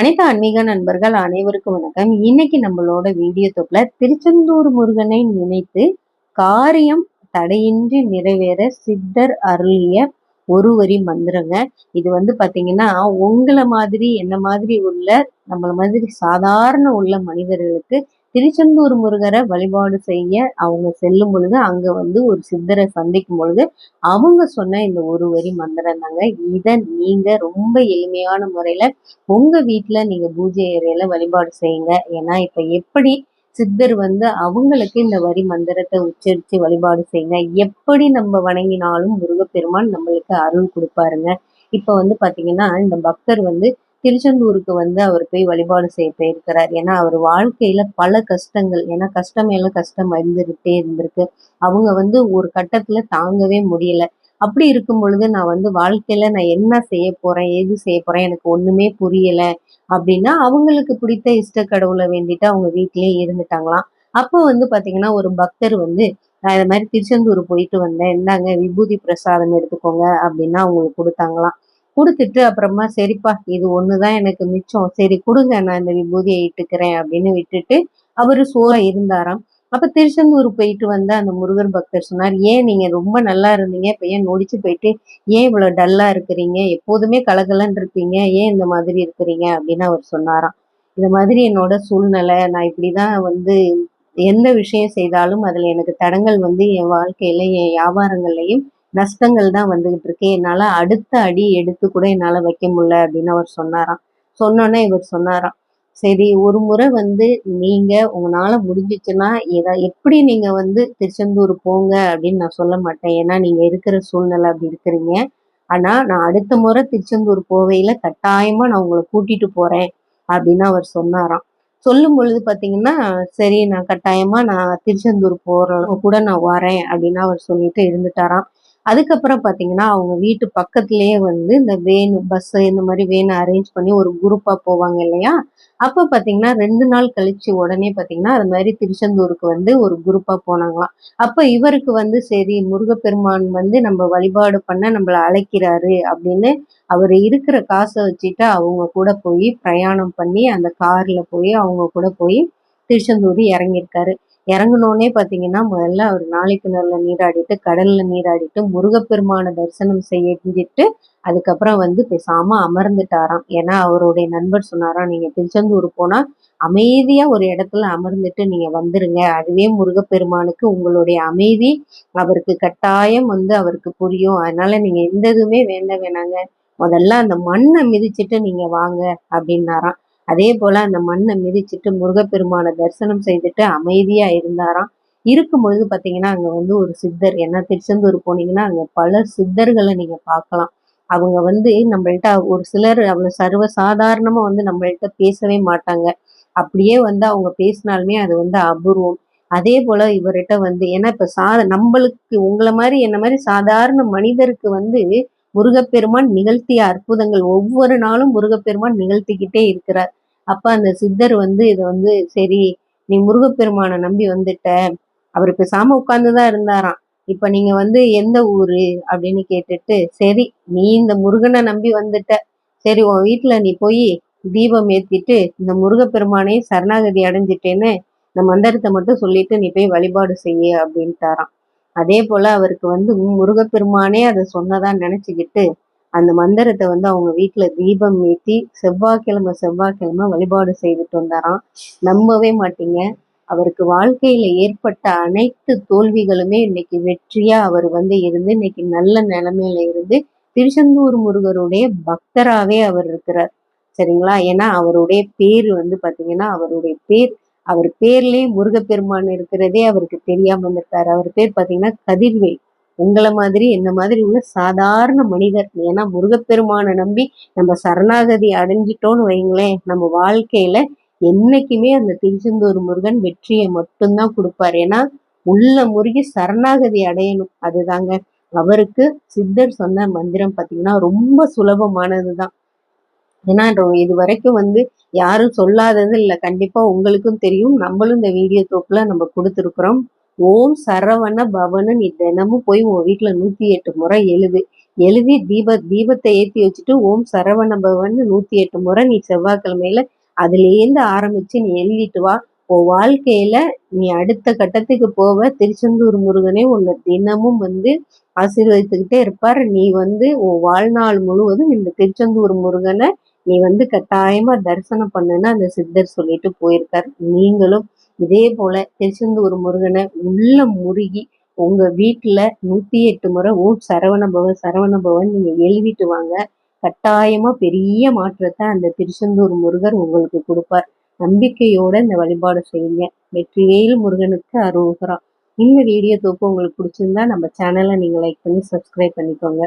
அனைத்து ஆன்மீக நண்பர்கள் அனைவருக்கும் வணக்கம். இன்னைக்கு நம்மளோட வீடியோ தொப்பில் திருச்செந்தூர் முருகனை நினைத்து காரியம் தடையின்றி நிறைவேற சித்தர் அருளிய ஒரு வரி மந்திரங்க. இது வந்து பாத்தீங்கன்னா உங்களை மாதிரி என்ன மாதிரி உள்ள நம்மள மாதிரி சாதாரண உள்ள மனிதர்களுக்கு திருச்செந்தூர் முருகரை வழிபாடு செய்ய அவங்க செல்லும் பொழுது அங்க வந்து ஒரு சித்தரை சந்திக்கும் பொழுது அவங்க சொன்ன இந்த ஒரு வரி மந்திரம் தாங்க. இதை நீங்க ரொம்ப எளிமையான முறையில உங்க வீட்டுல நீங்க பூஜை ஏரியால வழிபாடு செய்யுங்க. ஏன்னா இப்ப எப்படி சித்தர் வந்து அவங்களுக்கு இந்த வரி மந்திரத்தை உச்சரித்து வழிபாடு செய்யுங்க. எப்படி நம்ம வணங்கினாலும் முருகப்பெருமான் நம்மளுக்கு அருள் கொடுப்பாருங்க. இப்போ வந்து பாத்தீங்கன்னா இந்த பக்தர் வந்து திருச்செந்தூருக்கு வந்து அவர் போய் வழிபாடு செய்ய போயிருக்கிறார். ஏன்னா அவர் வாழ்க்கையில பல கஷ்டங்கள். ஏன்னா கஷ்டம் மேல கஷ்டம் வந்துகிட்டே இருந்திருக்கு. அவங்க வந்து ஒரு கட்டத்துல தாங்கவே முடியல. அப்படி இருக்கும் பொழுது நான் வந்து வாழ்க்கையில நான் என்ன செய்ய போறேன் எது செய்ய போறேன் எனக்கு ஒண்ணுமே புரியல அப்படின்னா அவங்களுக்கு பிடித்த இஷ்ட கடவுளை வேண்டிட்டு அவங்க வீட்டிலேயே இருந்துட்டாங்களாம். அப்போ வந்து பாத்தீங்கன்னா ஒரு பக்தர் வந்து நான் இது மாதிரி திருச்செந்தூர் போயிட்டு வந்தேன். இந்தாங்க விபூதி பிரசாதம் எடுத்துக்கோங்க அப்படின்னா அவங்களுக்கு கொடுத்தாங்களாம். கொடுத்துட்டு அப்புறமா சரிப்பா இது ஒன்று தான் எனக்கு மிச்சம். சரி கொடுங்க நான் இந்த விபூதியை இட்டுக்கிறேன் அப்படின்னு விட்டுட்டு அவர் சோற இருந்தாராம். அப்போ திருச்செந்தூர் போயிட்டு வந்த அந்த முருகர் பக்தர் சொன்னார் ஏன் நீங்கள் ரொம்ப நல்லா இருந்தீங்க? இப்போ ஏன் நொடிச்சு போயிட்டு ஏன் இவ்வளோ டல்லாக இருக்கிறீங்க? எப்போதுமே கலகலன்னு இருப்பீங்க. ஏன் இந்த மாதிரி இருக்கிறீங்க? அப்படின்னு அவர் சொன்னாராம். இந்த மாதிரி என்னோட சூழ்நிலை நான் இப்படி தான் வந்து எந்த விஷயம் செய்தாலும் அதில் எனக்கு தடங்கள் வந்து என் வாழ்க்கையில என் வியாபாரங்கள்லையும் நஷ்டங்கள் தான் வந்துகிட்டு இருக்கு. என்னால அடுத்த அடி எடுத்து கூட என்னால வைக்க முடியல அப்படின்னு அவர் சொன்னாராம். சொன்னோன்னே இவர் சொன்னாராம். சரி ஒரு முறை வந்து நீங்க உங்களால முடிஞ்சிச்சுன்னா ஏதா எப்படி நீங்க வந்து திருச்செந்தூர் போங்க அப்படின்னு நான் சொல்ல மாட்டேன். ஏன்னா நீங்க இருக்கிற சூழ்நிலை அப்படி இருக்கிறீங்க. ஆனா நான் அடுத்த முறை திருச்செந்தூர் போவையில கட்டாயமா நான் உங்களை கூட்டிட்டு போறேன் அப்படின்னு அவர் சொன்னாராம். சொல்லும் பொழுது பாத்தீங்கன்னா சரி நான் கட்டாயமா நான் திருச்செந்தூர் போற கூட நான் வரேன் அப்படின்னு அவர் சொல்லிட்டு இருந்துட்டாராம். அதுக்கப்புறம் பார்த்தீங்கன்னா அவங்க வீட்டு பக்கத்துலேயே வந்து இந்த வேனு பஸ்ஸு இந்த மாதிரி வேனை அரேஞ்ச் பண்ணி ஒரு குரூப்பாக போவாங்க இல்லையா? அப்போ பார்த்தீங்கன்னா ரெண்டு நாள் கழிச்சு உடனே பார்த்தீங்கன்னா அது மாதிரி திருச்செந்தூருக்கு வந்து ஒரு குரூப்பாக போனாங்களாம். அப்போ இவருக்கு வந்து சரி முருகப்பெருமான் வந்து நம்ம வழிபாடு பண்ண நம்மளை அழைக்கிறாரு அப்படின்னு அவர் இருக்கிற காசை வச்சுட்டு அவங்க கூட போய் பிரயாணம் பண்ணி அந்த காரில் போய் அவங்க கூட போய் திருச்செந்தூர் இறங்கியிருக்காரு. இறங்கினோடனே பார்த்தீங்கன்னா முதல்ல அவர் நாளைக்கு நல்ல நீராடிட்டு கடல்ல நீராடிட்டு முருகப்பெருமான தரிசனம் செஞ்சுட்டு அதுக்கப்புறம் வந்து பேசாம அமர்ந்துட்டாராம். ஏன்னா அவருடைய நண்பர் சொன்னாராம் நீங்க திருச்செந்தூர் போனா அமைதியா ஒரு இடத்துல அமர்ந்துட்டு நீங்க வந்துருங்க. அதுவே முருகப்பெருமானுக்கு உங்களுடைய அமைதி அவருக்கு கட்டாயம் வந்து அவருக்கு புரியும். அதனால நீங்க எந்த இதுவுமே வேண்ட வேணாங்க. முதல்ல அந்த மண்ணை மிதிச்சிட்டு நீங்க வாங்க அப்படின்னாராம். அதே போல அந்த மண்ணை மிதிச்சிட்டு முருகப்பெருமானை தரிசனம் செய்துட்டு அமைதியா இருந்தாராம். இருக்கும் பொழுது பாத்தீங்கன்னா அங்க வந்து ஒரு சித்தர் ஏன்னா திருச்செந்தூர் போனீங்கன்னா அங்க பல சித்தர்களை நீங்க பார்க்கலாம். அவங்க வந்து நம்மள்ட்ட ஒரு சிலர் அவ்வளவு சர்வ சாதாரணமா வந்து நம்மள்ட்ட பேசவே மாட்டாங்க. அப்படியே வந்து அவங்க பேசினாலுமே அது வந்து அபூர்வம். அதே போல இவர்கிட்ட வந்து ஏன்னா இப்ப சாத நம்மளுக்கு உங்களை மாதிரி என்ன மாதிரி சாதாரண மனிதருக்கு வந்து முருகப்பெருமான் நிகழ்த்திய அற்புதங்கள் ஒவ்வொரு நாளும் முருகப்பெருமான் நிகழ்த்திக்கிட்டே இருக்கிறார். அப்ப அந்த சித்தர் வந்து இதை வந்து சரி நீ முருகப்பெருமானை நம்பி வந்துட்ட. அவர் பேசாம உட்கார்ந்துதான் இருந்தாராம். இப்ப நீங்க வந்து எந்த ஊரு? அப்படின்னு கேட்டுட்டு சரி நீ இந்த முருகனை நம்பி வந்துட்ட. சரி உன் வீட்டுல நீ போய் தீபம் ஏத்திட்டு இந்த முருகப்பெருமானையும் சரணாகதி அடைஞ்சிட்டேன்னு இந்த மந்திரத்தை மட்டும் சொல்லிட்டு நீ போய் வழிபாடு செய்ய அப்படின்ட்டாராம். அதே போல அவருக்கு வந்து முருகப்பெருமானே அதை சொன்னதா நினைச்சுக்கிட்டு அந்த மந்திரத்தை வந்து அவங்க வீட்டுல தீபம் ஏற்றி செவ்வாய்க்கிழமை செவ்வாய்க்கிழமை வழிபாடு செய்துட்டு வந்தாராம். நம்பவே மாட்டீங்க. அவருக்கு வாழ்க்கையில ஏற்பட்ட அனைத்து தோல்விகளுமே இன்னைக்கு வெற்றியா அவர் வந்து இருந்து இன்னைக்கு நல்ல நிலைமையில இருந்து திருச்செந்தூர் முருகருடைய பக்தராகவே அவர் இருக்கிறார். சரிங்களா? ஏன்னா அவருடைய பேர் வந்து பாத்தீங்கன்னா அவருடைய பேர் அவர் பேர்லயே முருகப்பெருமான் இருக்கிறதே அவருக்கு தெரியாம இருந்திருக்காரு. அவர் பேர் பாத்தீங்கன்னா கதிர்வேல். உங்களை மாதிரி என்ன மாதிரி உள்ள சாதாரண மனிதர். ஏன்னா முருகப்பெருமானை நம்பி நம்ம சரணாகதி அடைஞ்சிட்டோம்னு வைங்களேன் நம்ம வாழ்க்கையில என்னைக்குமே அந்த திருச்செந்தூர் முருகன் வெற்றியை மட்டும்தான் கொடுப்பாரு. ஏன்னா உள்ள முருகி சரணாகதி அடையணும். அதுதாங்க. அவருக்கு சித்தர் சொன்ன மந்திரம் பார்த்தீங்கன்னா ரொம்ப சுலபமானதுதான் ஏன்னா இது வரைக்கும் வந்து யாரும் சொல்லாதது இல்லை. கண்டிப்பா உங்களுக்கும் தெரியும். நம்மளும் இந்த வீடியோ தோப்புல நம்ம கொடுத்துருக்குறோம். ஓம் சரவண பவனு நீ தினமும் போய் உன் வீட்டில் நூற்றி எட்டு முறை எழுது. எழுதி தீப தீபத்தை ஏற்றி வச்சுட்டு ஓம் சரவண பவன் நூற்றி எட்டு முறை நீ செவ்வாய்க்கிழமையில அதுலேருந்து ஆரம்பிச்சு நீ எழுதிட்டு வா. உன் வாழ்க்கையில நீ அடுத்த கட்டத்துக்கு போவ. திருச்செந்தூர் முருகனே உன்னை தினமும் வந்து ஆசீர்வதித்துக்கிட்டே இருப்பார். நீ வந்து உன் வாழ்நாள் முழுவதும் இந்த திருச்செந்தூர் முருகனை நீ வந்து கட்டாயமா தரிசனம் பண்ணுன்னு அந்த சித்தர் சொல்லிட்டு போயிருக்கார். நீங்களும் இதே போல திருச்செந்தூர் முருகனை உள்ள முருகி உங்க வீட்டுல நூத்தி எட்டு முறை ஓம் சரவண பவன் சரவண பவன் நீங்க எழுதிட்டு வாங்க. கட்டாயமா பெரிய மாற்றத்தை அந்த திருச்செந்தூர் முருகர் உங்களுக்கு கொடுப்பார். நம்பிக்கையோட இந்த வழிபாடு செய்யுங்க. வெற்றிவேல் முருகனுக்கு அருகுறா இந்த வீடியோ தொப்பு உங்களுக்கு பிடிச்சிருந்தா நம்ம சேனலை நீங்கள் லைக் பண்ணி சப்ஸ்கிரைப் பண்ணிக்கோங்க.